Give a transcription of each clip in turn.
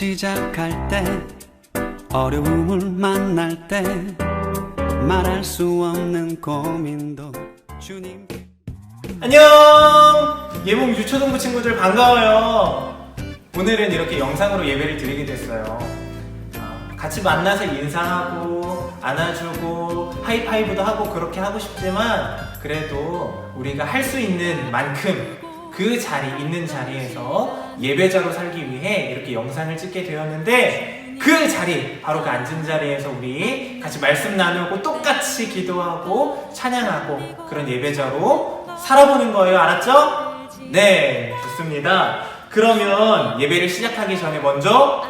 시작할 때 어려움을 만날 때 말할 수 없는 고민도 주님 안녕! 예봉 유초등부 친구들 반가워요. 오늘은 이렇게 영상으로 예배를 드리게 됐어요. 아, 같이 만나서 인사하고 안아주고 하이파이브도 하고 그렇게 하고 싶지만 그래도 우리가 할 수 있는 만큼 그 자리 있는 자리에서 예배자로 살기 위해 이렇게 영상을 찍게 되었는데 그 자리 바로 그 앉은 자리에서 우리 같이 말씀 나누고 똑같이 기도하고 찬양하고 그런 예배자로 살아보는 거예요. 알았죠? 네 좋습니다. 그러면 예배를 시작하기 전에 먼저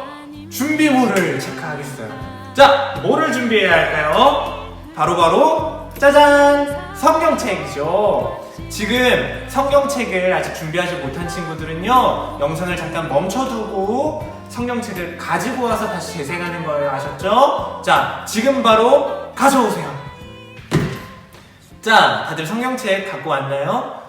준비물을 체크하겠어요. 자 뭐를 준비해야 할까요? 바로바로 짜잔! 성경책이죠 지금 성경책을 아직 준비하지 못한 친구들은요 영상을 잠깐 멈춰두고 성경책을 가지고 와서 다시 재생하는 거예요 아셨죠? 자 지금 바로 가져오세요 자 다들 성경책 갖고 왔나요?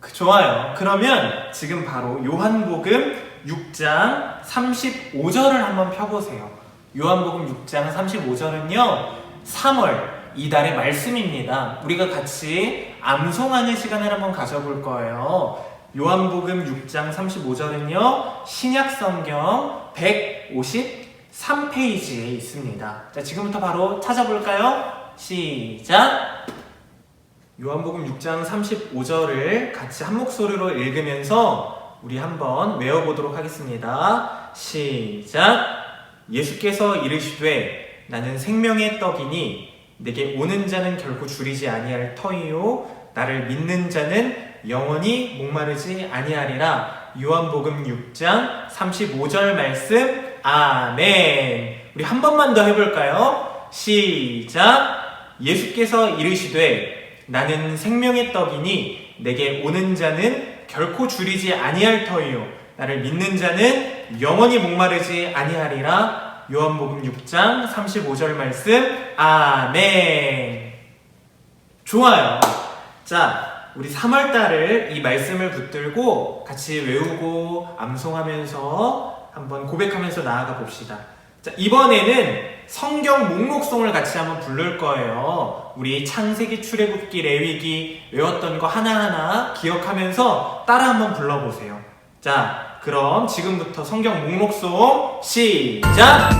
그, 좋아요 그러면 지금 바로 요한복음 6장 35절을 한번 펴보세요 요한복음 6장 35절은요 3월 이달의 말씀입니다. 우리가 같이 암송하는 시간을 한번 가져볼 거예요. 요한복음 6장 35절은요, 신약성경 153페이지에 있습니다. 자, 지금부터 바로 찾아볼까요? 시작! 요한복음 6장 35절을 같이 한 목소리로 읽으면서 우리 한번 외워보도록 하겠습니다. 시작! 예수께서 이르시되 나는 생명의 떡이니 내게 오는 자는 결코 줄이지 아니할 터이요. 나를 믿는 자는 영원히 목마르지 아니하리라. 요한복음 6장 35절 말씀. 아멘. 우리 한 번만 더 해볼까요? 시작. 예수께서 이르시되 나는 생명의 떡이니 내게 오는 자는 결코 줄이지 아니할 터이요. 나를 믿는 자는 영원히 목마르지 아니하리라 요한복음 6장 35절 말씀. 아멘. 좋아요. 자 우리 3월 달을 이 말씀을 붙들고 같이 외우고 암송하면서 한번 고백하면서 나아가 봅시다. 자 이번에는 성경 목록송을 같이 한번 부를 거예요. 우리 창세기 출애굽기 레위기 외웠던 거 하나하나 기억하면서 따라 한번 불러보세요. 자 그럼 지금부터 성경 목록송 시작!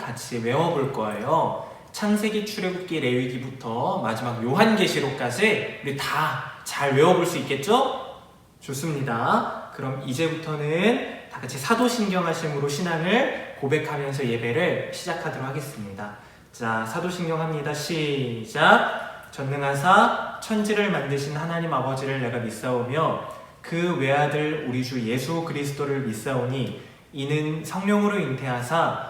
같이 외워볼 거예요. 창세기, 출애굽기, 레위기부터 마지막 요한계시록까지 우리 다 잘 외워볼 수 있겠죠? 좋습니다. 그럼 이제부터는 다 같이 사도신경 하심으로 신앙을 고백하면서 예배를 시작하도록 하겠습니다. 자, 사도신경 합니다. 시작. 전능하사 천지를 만드신 하나님 아버지를 내가 믿사오며 그 외아들 우리 주 예수 그리스도를 믿사오니 이는 성령으로 잉태하사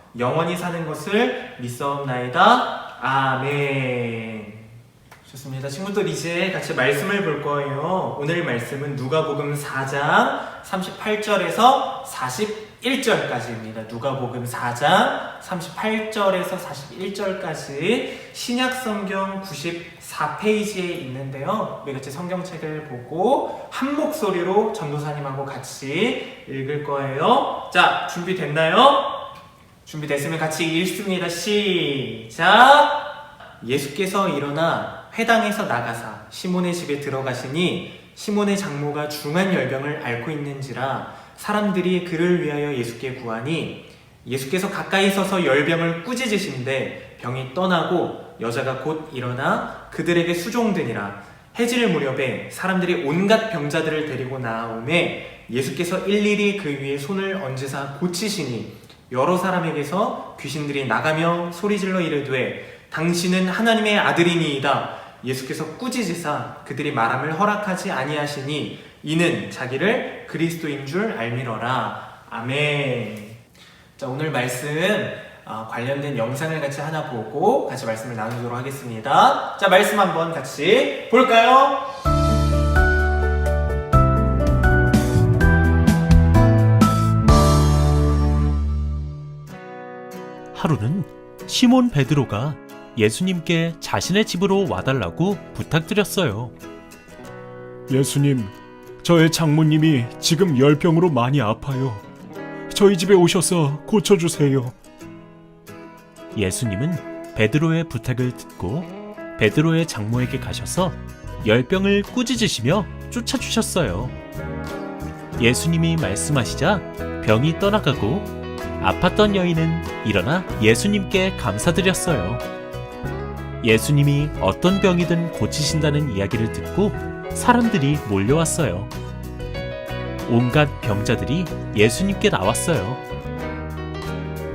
영원히 사는 것을 믿사옵나이다 아멘 좋습니다. 친구들 이제 같이 말씀을 볼 거예요. 오늘 말씀은 누가복음 4장 38절에서 41절까지입니다. 누가복음 4장 38절에서 41절까지 신약 성경 94페이지에 있는데요. 우리 같이 성경책을 보고 한 목소리로 전도사님하고 같이 읽을 거예요. 자, 준비됐나요? 준비됐으면 같이 읽습니다. 시작! 예수께서 일어나 회당에서 나가사 시몬의 집에 들어가시니 시몬의 장모가 중한 열병을 앓고 있는지라 사람들이 그를 위하여 예수께 구하니 예수께서 가까이 서서 열병을 꾸짖으신데 병이 떠나고 여자가 곧 일어나 그들에게 수종드니라 해질 무렵에 사람들이 온갖 병자들을 데리고 나오매 예수께서 일일이 그 위에 손을 얹으사 고치시니 여러 사람에게서 귀신들이 나가며 소리질러 이르되 당신은 하나님의 아들이니이다. 예수께서 꾸짖으사 그들이 말함을 허락하지 아니하시니 이는 자기를 그리스도인 줄 알미러라. 아멘. 자 오늘 말씀 아, 관련된 영상을 같이 하나 보고 같이 말씀을 나누도록 하겠습니다. 자 말씀 한번 같이 볼까요? 하루는 시몬 베드로가 예수님께 자신의 집으로 와달라고 부탁드렸어요. 예수님, 저의 장모님이 지금 열병으로 많이 아파요. 저희 집에 오셔서 고쳐주세요. 예수님은 베드로의 부탁을 듣고 베드로의 장모에게 가셔서 열병을 꾸짖으시며 쫓아주셨어요. 예수님이 말씀하시자 병이 떠나가고 아팠던 여인은 일어나 예수님께 감사드렸어요. 예수님이 어떤 병이든 고치신다는 이야기를 듣고 사람들이 몰려왔어요. 온갖 병자들이 예수님께 나왔어요.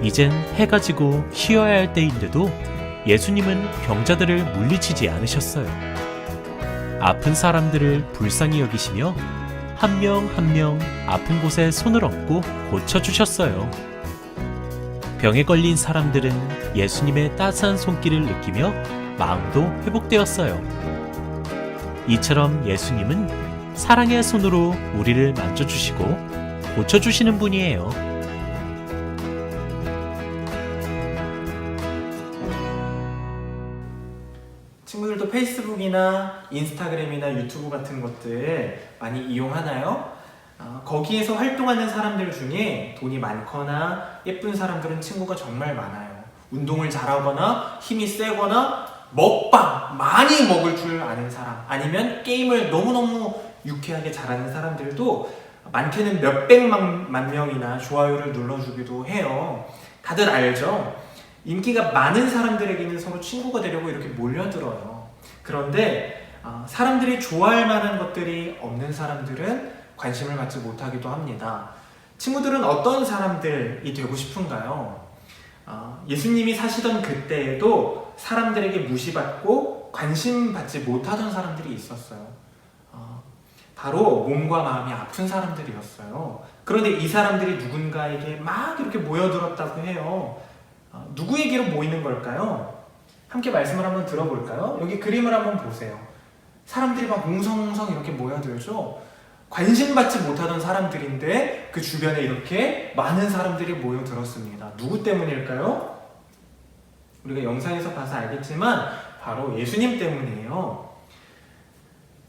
이젠 해가 지고 쉬어야 할 때인데도 예수님은 병자들을 물리치지 않으셨어요. 아픈 사람들을 불쌍히 여기시며 한 명 한명 아픈 곳에 손을 얹고 고쳐주셨어요. 병에 걸린 사람들은 예수님의 따스한 손길을 느끼며 마음도 회복되었어요. 이처럼 예수님은 사랑의 손으로 우리를 만져주시고 고쳐주시는 분이에요. 친구들도 페이스북이나 인스타그램이나 유튜브 같은 것들 많이 이용하나요? 어, 거기에서 활동하는 사람들 중에 돈이 많거나 예쁜 사람들은 친구가 정말 많아요. 운동을 잘하거나 힘이 세거나 먹방 많이 먹을 줄 아는 사람 아니면 게임을 너무너무 유쾌하게 잘하는 사람들도 많게는 몇백만 만 명이나 좋아요를 눌러주기도 해요. 다들 알죠? 인기가 많은 사람들에게는 서로 친구가 되려고 이렇게 몰려들어요. 그런데 어, 사람들이 좋아할 만한 것들이 없는 사람들은 관심을 받지 못하기도 합니다. 친구들은 어떤 사람들이 되고 싶은가요? 어, 예수님이 사시던 그때에도 사람들에게 무시받고 관심 받지 못하던 사람들이 있었어요. 어, 바로 몸과 마음이 아픈 사람들이었어요. 그런데 이 사람들이 누군가에게 막 이렇게 모여들었다고 해요. 어, 누구에게로 모이는 걸까요? 함께 말씀을 한번 들어볼까요? 여기 그림을 한번 보세요. 사람들이 막 웅성웅성 이렇게 모여들죠. 관심 받지 못하던 사람들인데 그 주변에 이렇게 많은 사람들이 모여들었습니다. 누구 때문일까요? 우리가 영상에서 봐서 알겠지만 바로 예수님 때문이에요.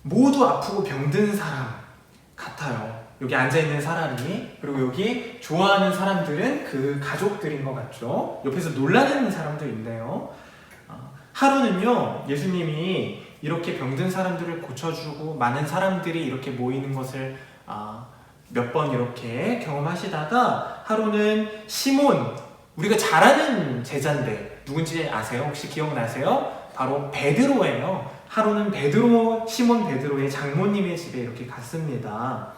모두 아프고 병든 사람 같아요. 여기 앉아 있는 사람이 그리고 여기 좋아하는 사람들은 그 가족들인 것 같죠. 옆에서 놀라는 사람도 있네요. 어, 하루는요 예수님이 이렇게 병든 사람들을 고쳐주고 많은 사람들이 이렇게 모이는 것을 아, 몇 번 이렇게 경험하시다가 하루는 시몬 우리가 잘 아는 제자인데 누군지 아세요? 혹시 기억나세요? 바로 베드로예요. 하루는 베드로 시몬 베드로의 장모님의 집에 이렇게 갔습니다.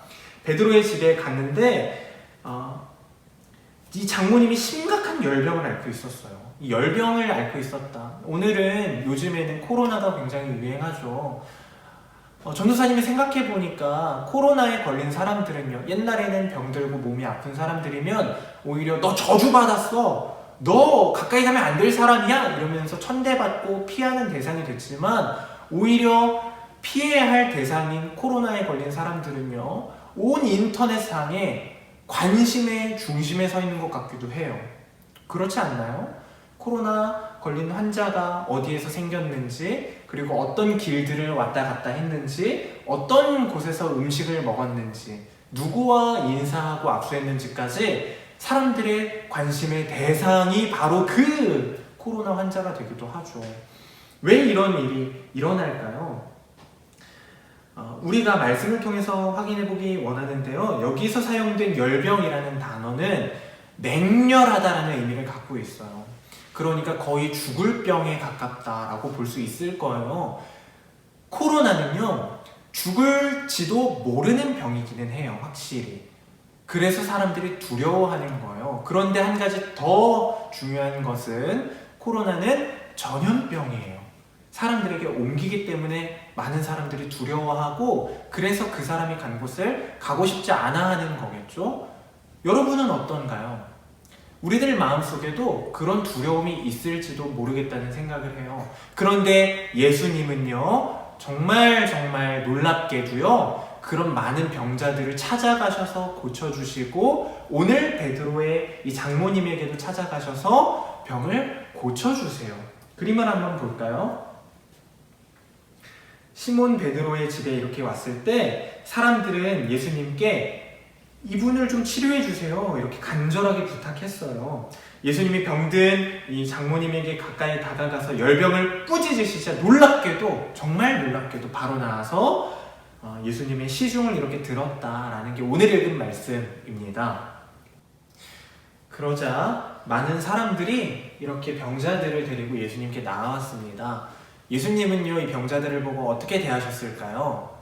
베드로의 집에 갔는데 어, 이 장모님이 심각한 열병을 앓고 있었어요. 이 열병을 앓고 있었다. 오늘은 요즘에는 코로나가 굉장히 유행하죠. 어, 전도사님이 생각해 보니까 코로나에 걸린 사람들은요 옛날에는 병들고 몸이 아픈 사람들이면 오히려 너 저주 받았어 너 가까이 가면 안 될 사람이야 이러면서 천대받고 피하는 대상이 됐지만 오히려 피해야 할 대상인 코로나에 걸린 사람들은요 온 인터넷상에 관심의 중심에 서 있는 것 같기도 해요 그렇지 않나요? 코로나 걸린 환자가 어디에서 생겼는지, 그리고 어떤 길들을 왔다 갔다 했는지, 어떤 곳에서 음식을 먹었는지, 누구와 인사하고 악수했는지까지 사람들의 관심의 대상이 바로 그 코로나 환자가 되기도 하죠. 왜 이런 일이 일어날까요? 어, 우리가 말씀을 통해서 확인해 보기 원하는데요. 여기서 사용된 열병이라는 단어는 맹렬하다라는 의미를 갖고 있어요. 그러니까 거의 죽을 병에 가깝다라고 볼 수 있을 거예요. 코로나는요, 죽을지도 모르는 병이기는 해요, 확실히. 그래서 사람들이 두려워하는 거예요. 그런데 한 가지 더 중요한 것은 코로나는 전염병이에요. 사람들에게 옮기기 때문에 많은 사람들이 두려워하고 그래서 그 사람이 간 곳을 가고 싶지 않아 하는 거겠죠? 여러분은 어떤가요? 우리들 마음속에도 그런 두려움이 있을지도 모르겠다는 생각을 해요. 그런데 예수님은요, 정말 정말 놀랍게도요, 그런 많은 병자들을 찾아가셔서 고쳐주시고, 오늘 베드로의 이 장모님에게도 찾아가셔서 병을 고쳐주세요. 그림을 한번 볼까요? 시몬 베드로의 집에 이렇게 왔을 때 사람들은 예수님께 이분을 좀 치료해 주세요. 이렇게 간절하게 부탁했어요. 예수님이 병든 이 장모님에게 가까이 다가가서 열병을 꾸짖으시자 놀랍게도 정말 놀랍게도 바로 나와서 어, 예수님의 시중을 이렇게 들었다라는 게 오늘 읽은 말씀입니다. 그러자 많은 사람들이 이렇게 병자들을 데리고 예수님께 나왔습니다. 예수님은요 이 병자들을 보고 어떻게 대하셨을까요?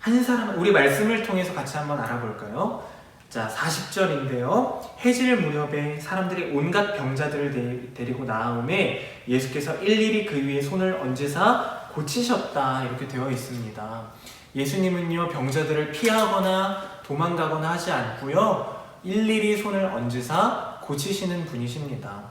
한 사람, 우리 말씀을 통해서 같이 한번 알아볼까요? 자, 40절인데요. 해질 무렵에 사람들이 온갖 병자들을 데, 리고 나오매 예수께서 일일이 그 위에 손을 얹으사 고치셨다. 이렇게 되어 있습니다. 예수님은요, 병자들을 피하거나 도망가거나 하지 않고요. 일일이 손을 얹으사 고치시는 분이십니다.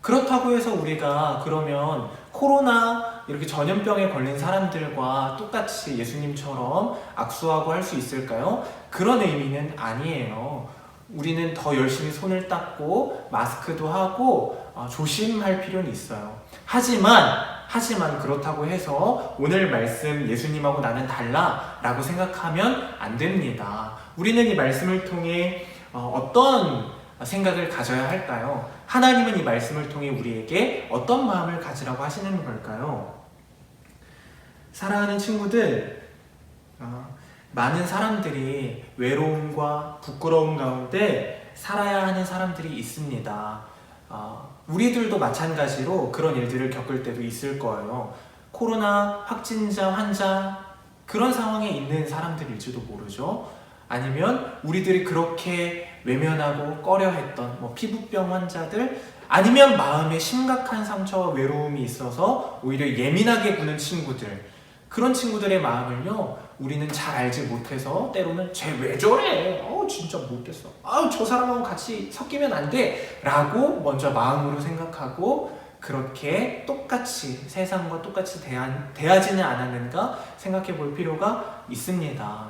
그렇다고 해서 우리가 그러면 코로나 이렇게 전염병에 걸린 사람들과 똑같이 예수님처럼 악수하고 할 수 있을까요? 그런 의미는 아니에요. 우리는 더 열심히 손을 닦고 마스크도 하고 어, 조심할 필요는 있어요. 하지만 하지만 그렇다고 해서 오늘 말씀 예수님하고 나는 달라라고 생각하면 안 됩니다. 우리는 이 말씀을 통해 어, 어떤 생각을 가져야 할까요? 하나님은 이 말씀을 통해 우리에게 어떤 마음을 가지라고 하시는 걸까요? 사랑하는 친구들, 어, 많은 사람들이 외로움과 부끄러움 가운데 살아야 하는 사람들이 있습니다. 어, 우리들도 마찬가지로 그런 일들을 겪을 때도 있을 거예요. 코로나 확진자, 환자, 그런 상황에 있는 사람들일지도 모르죠. 아니면 우리들이 그렇게 외면하고 꺼려했던 뭐 피부병 환자들 아니면 마음에 심각한 상처와 외로움이 있어서 오히려 예민하게 구는 친구들 그런 친구들의 마음을요 우리는 잘 알지 못해서 때로는 쟤 왜 저래? 어 진짜 못됐어. 아저 사람하고 같이 섞이면 안 돼. 라고 먼저 마음으로 생각하고 그렇게 똑같이 세상과 똑같이 대하, 대하지는 않았는가 생각해 볼 필요가 있습니다.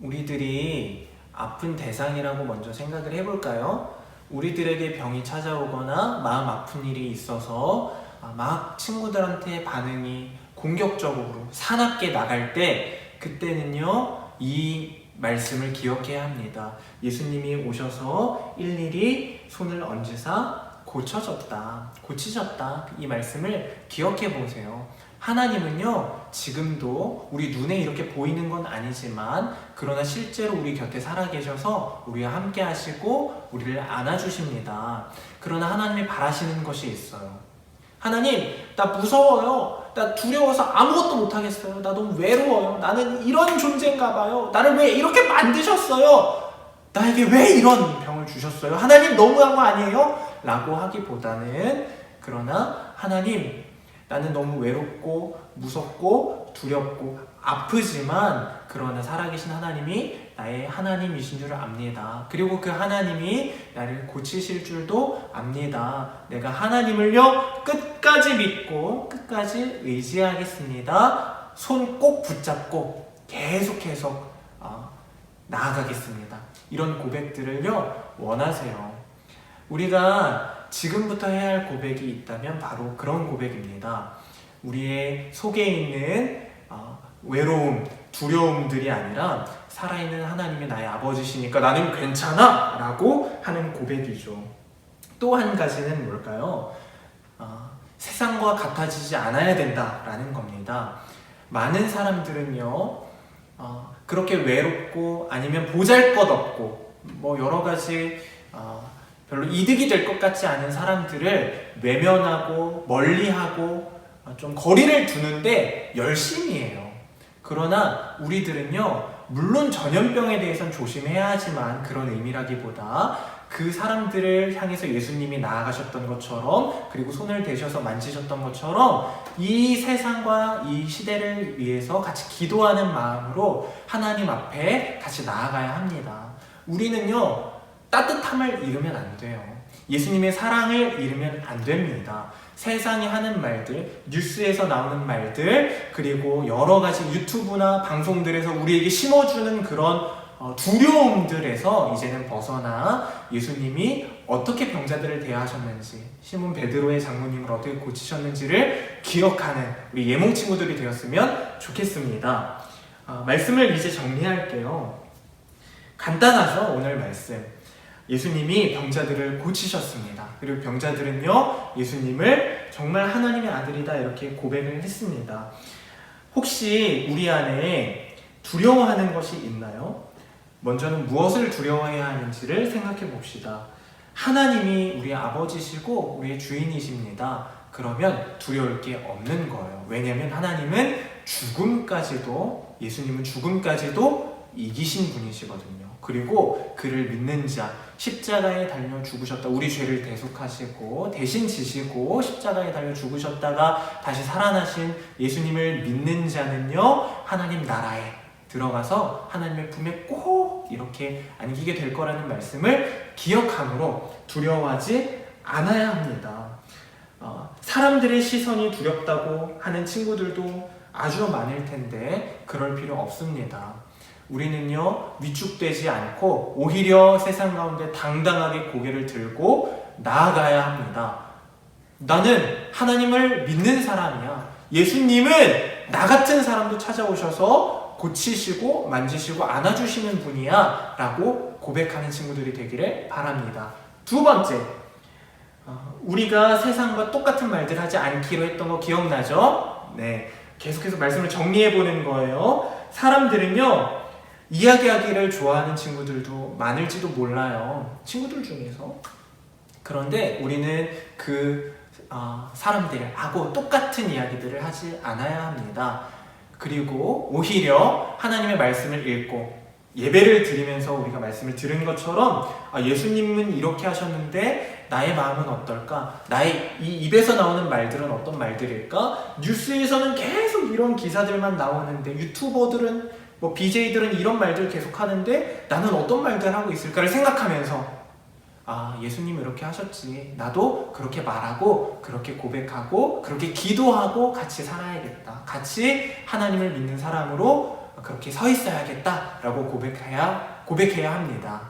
우리들이 아픈 대상이라고 먼저 생각을 해볼까요? 우리들에게 병이 찾아오거나 마음 아픈 일이 있어서 아, 막 친구들한테 반응이 공격적으로 사납게 나갈 때 그때는요 이 말씀을 기억해야 합니다. 예수님이 오셔서 일일이 손을 얹으사 고쳐졌다, 고치셨다 이 말씀을 기억해 보세요. 하나님은요, 지금도 우리 눈에 이렇게 보이는 건 아니지만, 그러나 실제로 우리 곁에 살아계셔서 우리와 함께 하시고, 우리를 안아주십니다. 그러나 하나님이 바라시는 것이 있어요. 하나님, 나 무서워요. 나 두려워서 아무것도 못하겠어요. 나 너무 외로워요. 나는 이런 존재인가 봐요. 나를 왜 이렇게 만드셨어요? 나에게 왜 이런 병을 주셨어요? 하나님 너무한 거 아니에요? 라고 하기보다는 그러나 하나님 나는 너무 외롭고 무섭고 두렵고 아프지만 그러나 살아계신 하나님이 나의 하나님이신 줄을 압니다. 그리고 그 하나님이 나를 고치실 줄도 압니다. 내가 하나님을요 끝까지 믿고 끝까지 의지하겠습니다. 손 꼭 붙잡고 계속 계속 어, 나아가겠습니다. 이런 고백들을요 원하세요. 우리가 지금부터 해야 할 고백이 있다면 바로 그런 고백입니다. 우리의 속에 있는 어, 외로움, 두려움들이 아니라 살아있는 하나님이 나의 아버지시니까 나는 괜찮아! 라고 하는 고백이죠. 또 한 가지는 뭘까요? 어, 세상과 같아지지 않아야 된다라는 겁니다. 많은 사람들은요, 어, 그렇게 외롭고 아니면 보잘 것 없고 뭐 여러 가지 어, 별로 이득이 될 것 같지 않은 사람들을 외면하고 멀리하고 어, 좀 거리를 두는데 열심히 해요. 그러나 우리들은요, 물론 전염병에 대해서는 조심해야 하지만 그런 의미라기보다 그 사람들을 향해서 예수님이 나아가셨던 것처럼 그리고 손을 대셔서 만지셨던 것처럼 이 세상과 이 시대를 위해서 같이 기도하는 마음으로 하나님 앞에 같이 나아가야 합니다. 우리는요, 따뜻함을 잃으면 안 돼요. 예수님의 사랑을 잃으면 안 됩니다. 세상이 하는 말들, 뉴스에서 나오는 말들, 그리고 여러 가지 유튜브나 방송들에서 우리에게 심어주는 그런 어, 두려움들에서 이제는 벗어나 예수님이 어떻게 병자들을 대하셨는지, 시몬 베드로의 장모님을 어떻게 고치셨는지를 기억하는 우리 예몽 친구들이 되었으면 좋겠습니다. 어, 말씀을 이제 정리할게요. 간단하죠, 오늘 말씀. 예수님이 병자들을 고치셨습니다. 그리고 병자들은요, 예수님을 정말 하나님의 아들이다 이렇게 고백을 했습니다. 혹시 우리 안에 두려워하는 것이 있나요? 먼저는 무엇을 두려워해야 하는지를 생각해 봅시다. 하나님이 우리의 아버지시고 우리의 주인이십니다. 그러면 두려울 게 없는 거예요. 왜냐하면 하나님은 죽음까지도, 예수님은 죽음까지도 이기신 분이시거든요. 그리고 그를 믿는 자, 십자가에 달려 죽으셨다. 우리 죄를 대속하시고 대신 지시고 십자가에 달려 죽으셨다가 다시 살아나신 예수님을 믿는 자는요 하나님 나라에 들어가서 하나님의 품에 꼭 이렇게 안기게 될 거라는 말씀을 기억함으로 두려워하지 않아야 합니다. 어, 사람들의 시선이 두렵다고 하는 친구들도 아주 많을 텐데 그럴 필요 없습니다. 우리는요 위축되지 않고 오히려 세상 가운데 당당하게 고개를 들고 나아가야 합니다. 나는 하나님을 믿는 사람이야. 예수님은 나 같은 사람도 찾아오셔서 고치시고 만지시고 안아주시는 분이야. 라고 고백하는 친구들이 되기를 바랍니다. 두 번째, 어, 우리가 세상과 똑같은 말들 하지 않기로 했던 거 기억나죠? 네. 계속해서 말씀을 정리해 보는 거예요. 사람들은요, 이야기하기를 좋아하는 친구들도 많을지도 몰라요. 친구들 중에서. 그런데 우리는 그 어, 사람들하고 똑같은 이야기들을 하지 않아야 합니다. 그리고 오히려 하나님의 말씀을 읽고 예배를 드리면서 우리가 말씀을 들은 것처럼 아, 예수님은 이렇게 하셨는데 나의 마음은 어떨까? 나의 이 입에서 나오는 말들은 어떤 말들일까? 뉴스에서는 계속 이런 기사들만 나오는데 유튜버들은 뭐 BJ들은 이런 말들 계속 하는데 나는 어떤 말들 하고 있을까를 생각하면서 아, 예수님 이렇게 하셨지. 나도 그렇게 말하고, 그렇게 고백하고, 그렇게 기도하고 같이 살아야겠다. 같이 하나님을 믿는 사람으로 그렇게 서 있어야겠다. 라고 고백해야, 고백해야 합니다.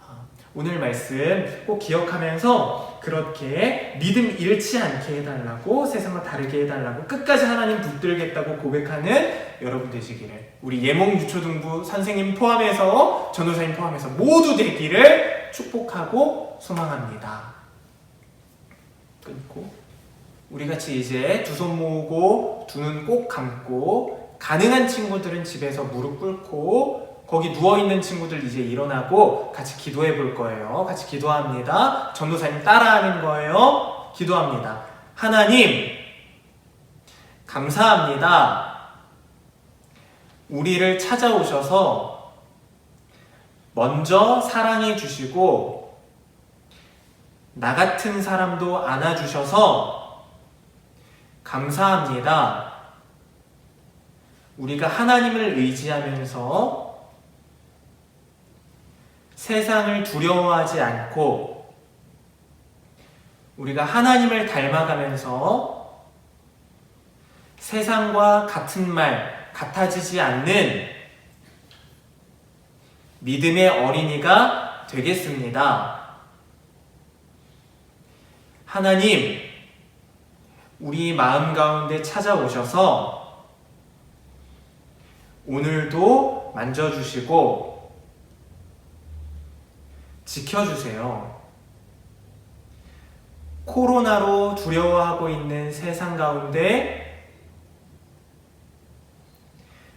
아, 오늘 말씀 꼭 기억하면서 그렇게 믿음 잃지 않게 해달라고 세상과 다르게 해달라고 끝까지 하나님 붙들겠다고 고백하는 여러분 되시기를 우리 예몽 유초등부 선생님 포함해서 전도사님 포함해서 모두 되기를 축복하고 소망합니다. 끊고 우리 같이 이제 두 손 모으고 두 눈 꼭 감고 가능한 친구들은 집에서 무릎 꿇고 거기 누워 있는 친구들 이제 일어나고 같이 기도해 볼 거예요. 같이 기도합니다. 전도사님 따라하는 거예요. 기도합니다. 하나님 감사합니다. 우리를 찾아오셔서 먼저 사랑해 주시고 나 같은 사람도 안아주셔서 감사합니다. 우리가 하나님을 의지하면서 세상을 두려워하지 않고 우리가 하나님을 닮아가면서 세상과 같은 말, 같아지지 않는 믿음의 어린이가 되겠습니다. 하나님, 우리 마음 가운데 찾아오셔서 오늘도 만져주시고 지켜주세요. 코로나로 두려워하고 있는 세상 가운데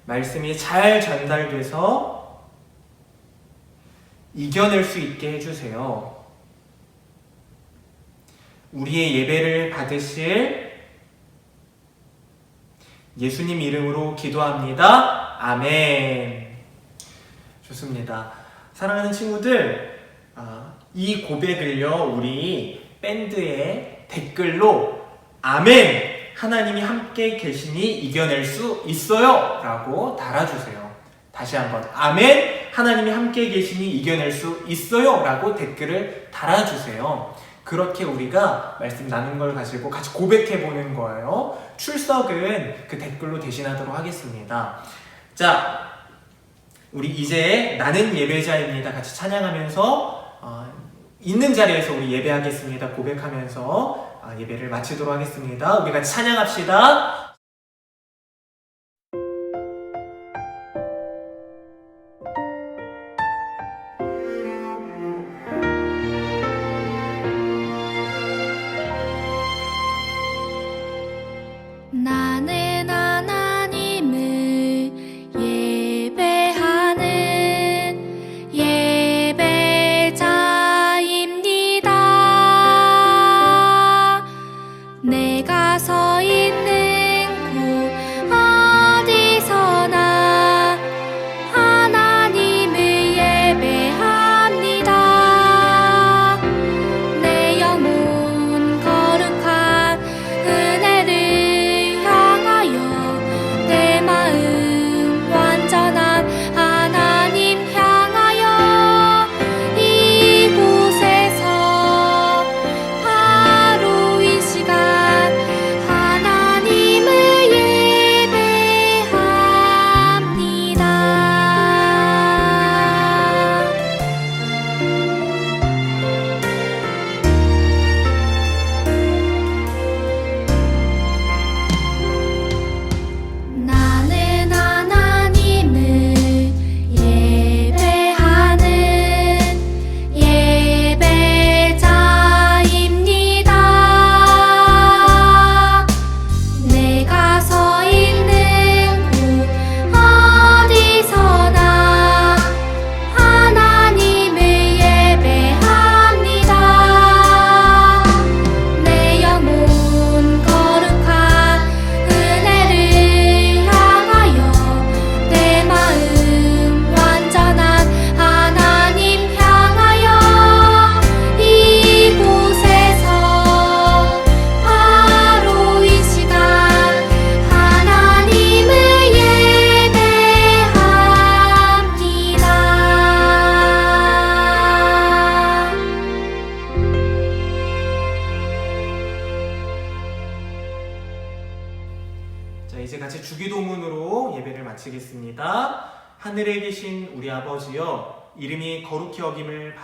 말씀이 잘 전달돼서 이겨낼 수 있게 해주세요. 우리의 예배를 받으실 예수님 이름으로 기도합니다. 아멘. 좋습니다. 사랑하는 친구들, 아, 이 고백을요, 우리 밴드의 댓글로 아멘! 하나님이 함께 계시니 이겨낼 수 있어요! 라고 달아주세요. 다시 한번, 아멘! 하나님이 함께 계시니 이겨낼 수 있어요! 라고 댓글을 달아주세요. 그렇게 우리가 말씀 나눈 걸 가지고 같이 고백해 보는 거예요. 출석은 그 댓글로 대신하도록 하겠습니다. 자, 우리 이제 나는 예배자입니다. 같이 찬양하면서 어, 있는 자리에서 우리 예배하겠습니다. 고백하면서 어, 예배를 마치도록 하겠습니다. 우리 같이 찬양합시다.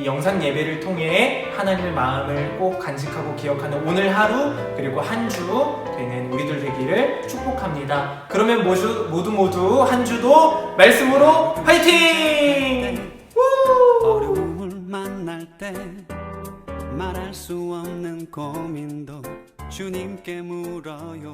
이 영상 예배를 통해 하나님의 마음을 꼭 간직하고 기억하는 오늘 하루 그리고 한 주 되는 우리들 되기를 축복합니다. 그러면 모두 모두, 모두 한 주도 말씀으로 화이팅! 어려움을 만날 때 말할 수 없는 고민도 주님께 물어요